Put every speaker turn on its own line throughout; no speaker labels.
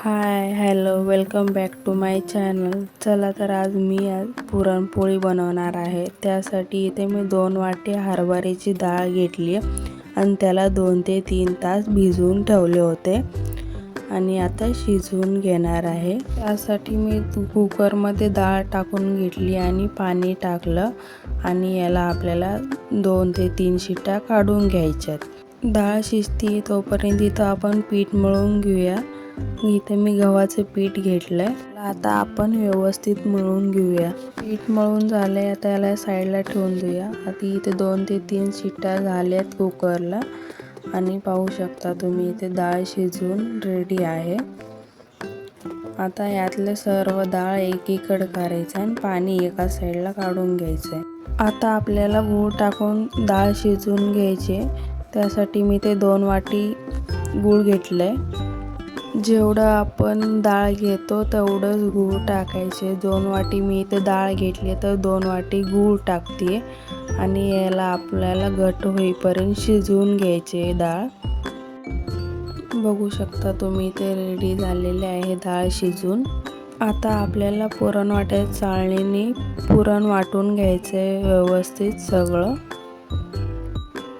Hi hello welcome back to my channel चला तर आज मी आज पुरणपोळी बनवणार आहे. त्यासाठी इथे मी दोन वाटे हरभऱ्याची डाळ घेतली आणि त्याला दोन ते तीन तास भिजवून ठेवले होते. आणि आता शिजवून घेणार आहे. त्यासाठी मी कुकरमध्ये डाळ टाकून घेतली आणि पाणी टाकलं आणि याला आपल्याला दोन ते तीन शिट्ट्या काढून घ्यायच्यात. डाळ शिजती तोपर्यंत इथं आपण पीठ मळून घेऊया. इथे मी गव्हाचं पीठ घेतलंय. आता आपण व्यवस्थित मळून घेऊया. पीठ मळून झालंय आता याला साईडला ठेवून देऊया. आता इथे दोन ते तीन शिट्ट्या झाल्यात कुकरला. आणि पाहू शकता तुम्ही इथे डाळ शिजवून रेडी आहे. आता यातले सर्व डाळ एकीकडे करायचं आणि पाणी एका साईडला काढून घ्यायचं आहे. आता आपल्याला गूळ टाकून डाळ शिजवून घ्यायची त्यासाठी मी ते दोन वाटी गूळ घेतलंय. जेवढं आपण डाळ घेतो तेवढंच गूळ टाकायचे. दोन वाटी मी इथे डाळ घेतली तर दोन वाटी गूळ टाकते. आणि याला आपल्याला घट होईपर्यंत शिजवून घ्यायचे डाळ. बघू शकता तुम्ही इथे रेडी झालेले आहे डाळ शिजून. आता आपल्याला पुरण वाट्या चाळणीने पुरण वाटून घ्यायचं आहे व्यवस्थित सगळं.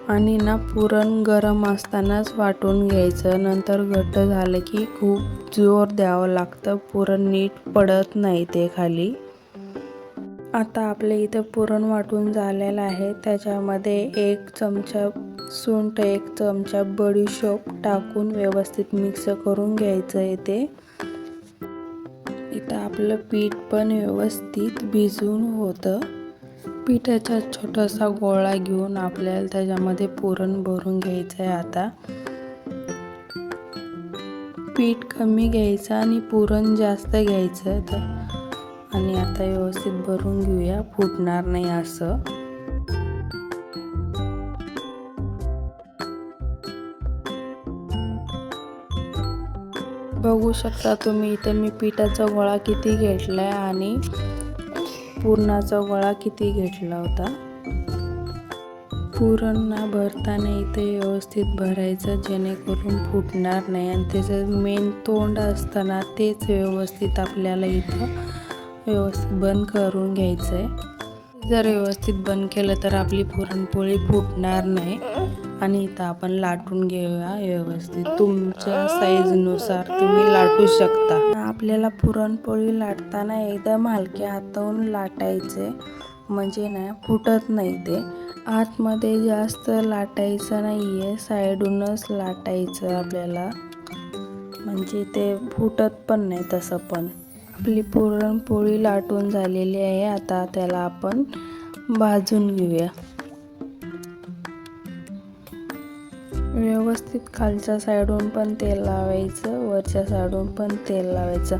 आणि ना पुरण गरम असतानाच वाटून घ्यायचं. नंतर घट्ट झालं की खूप जोर द्यावं लागतं. पुरण नीट पडत नाही ते खाली. आता आपल्या इथं पुरण वाटून झालेलं आहे. त्याच्यामध्ये एक चमचा सुंठ एक चमचा बडीशोप टाकून व्यवस्थित मिक्स करून घ्यायचं आहे ते. इथं आपलं पीठ पण व्यवस्थित भिजून होतं. पिठाचा छोटासा गोळा घेऊन आपल्याला त्याच्यामध्ये पुरण भरून घ्यायचं आहे आता. पीठ कमी घ्यायचं आणि पुरण जास्त घ्यायचं तर. आणि आता व्यवस्थित भरून घेऊया फुटणार नाही असं. बघू शकता तुम्ही इथे मी पिठाचा गोळा किती घेतला आहे आणि पुरणाचा वळा किती घेतला होता? पुरण ना भरताना इथे व्यवस्थित भरायचं जेणेकरून फुटणार नाही. आणि त्याचं मेन तोंड असताना तेच व्यवस्थित आपल्याला इथं व्यवस्थित बंद करून घ्यायचं आहे जर व्यवस्थित बंद केलं तर आपली पुरणपोळी फुटणार नाही. आणि इथं आपण लाटून घेऊया व्यवस्थित. तुमच्या साईजनुसार तुम्ही लाटू शकता. आपल्याला पुरणपोळी लाटताना एकदम हलक्या हाताहून लाटायचे. म्हणजे ना फुटत नाही ते. आतमध्ये जास्त लाटायचं नाही आहे साईडूनच लाटायचं आपल्याला. म्हणजे ते फुटत पण नाही तसं पण. आपली पुरणपोळी लाटून झालेली आहे. आता त्याला आपण भाजून घेऊया. व्यवस्थित खालच्या साईडून पण तेल लावायचं वरच्या साईडून पण तेल लावायचं.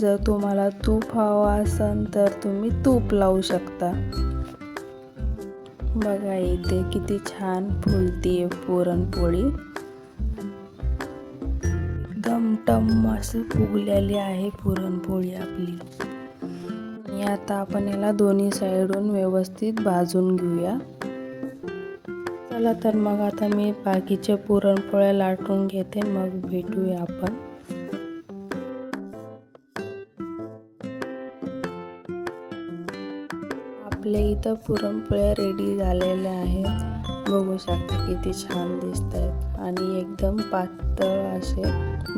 जर तुम्हाला तूप हवं असेल तर तुम्ही तूप लावू शकता. बघा इथे किती छान फुलती पुरणपोळी. एकदम टम असं फुगलेली आहे पुरणपोळी आपली. आणि आता आपण याला दोन्ही साईडून व्यवस्थित भाजून घेऊया. चला तर मग आता मी बाकीचे पुरणपोळ्या लाटून घेते मग भेटूया आपण. आपल्या इथं पुरणपोळ्या रेडी झालेल्या आहेत. बघू शकता किती छान दिसत आहेत आणि एकदम पातळ असे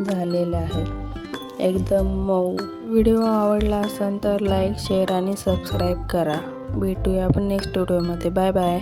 झालेले आहेत. एकदम मऊ. व्हिडिओ आवडला असेल तर लाईक शेअर आणि सबस्क्राईब करा. भेटूया आपण नेक्स्ट व्हिडिओमध्ये. Bye bye.